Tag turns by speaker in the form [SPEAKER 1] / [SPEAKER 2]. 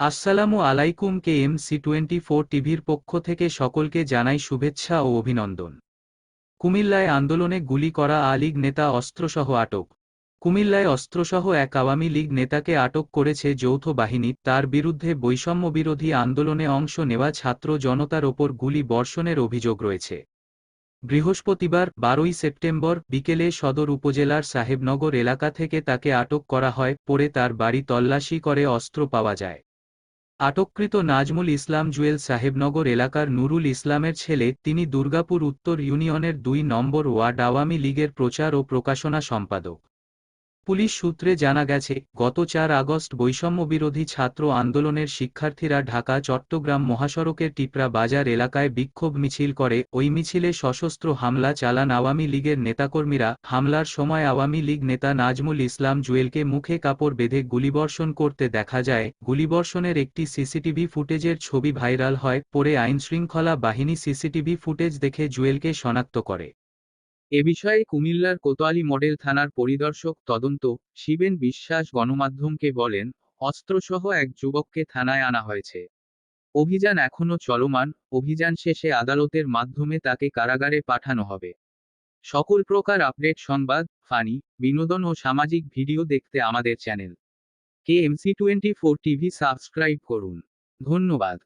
[SPEAKER 1] আসসালামু আলাইকুম K M C twenty four টিভির পক্ষ থেকে সকলকে জানাই শুভেচ্ছা ও অভিনন্দন। কুমিল্লায় আন্দোলনে গুলি করা আ লীগ নেতা অস্ত্রসহ আটক। কুমিল্লায় অস্ত্রসহ এক আওয়ামী লীগ নেতাকে আটক করেছে যৌথ বাহিনী। তার বিরুদ্ধে বৈষম্য বিরোধী আন্দোলনে অংশ নেওয়া ছাত্র জনতার ওপর গুলি বর্ষণের অভিযোগ রয়েছে। বৃহস্পতিবার, বারোই সেপ্টেম্বর, বিকেলে সদর উপজেলার সাহেবনগর এলাকা থেকে তাকে আটক করা হয়। পরে তার বাড়ি তল্লাশি করে অস্ত্র পাওয়া যায়। আটককৃত নাজমুল ইসলাম জুয়েল সাহেবনগর এলাকার নুরুল ইসলামের ছেলে, তিনি দুর্গাপুর উত্তর ইউনিয়নের দুই নম্বর ওয়ার্ড আওয়ামী লীগের প্রচার ও প্রকাশনা সম্পাদক। পুলিশ সূত্রে জানা গেছে, গত চার আগস্ট বৈষম্যবিরোধী ছাত্র আন্দোলনের শিক্ষার্থীরা ঢাকা, চট্টগ্রাম মহাসড়কের টিপরা বাজার এলাকায় বিক্ষোভ মিছিল করে। ওই মিছিলে সশস্ত্র হামলা চালান আওয়ামী লীগের নেতাকর্মীরা। হামলার সময় আওয়ামী লীগ নেতা নাজমুল ইসলাম জুয়েলকে মুখে কাপড় বেঁধে গুলিবর্ষণ করতে দেখা যায়। গুলিবর্ষণের একটি সিসিটিভি ফুটেজের ছবি ভাইরাল হয়, পরে আইনশৃঙ্খলা বাহিনী সিসিটিভি ফুটেজ দেখে জুয়েলকে শনাক্ত করে। এ বিষয়ে কুমিল্লার কোতোয়ালি মডেল থানার পরিদর্শক তদন্ত, শিবেন বিশ্বাস গণমাধ্যমকে বলেন, অস্ত্রসহ এক যুবককে থানায় আনা হয়েছে। অভিযান এখনও চলমান, অভিযান শেষে আদালতের মাধ্যমে তাকে কারাগারে পাঠানো হবে। সকল প্রকার আপডেট সংবাদ, ফানি, বিনোদন ও সামাজিক ভিডিও দেখতে আমাদের channel K MC twenty four TV subscribe করুন। ধন্যবাদ।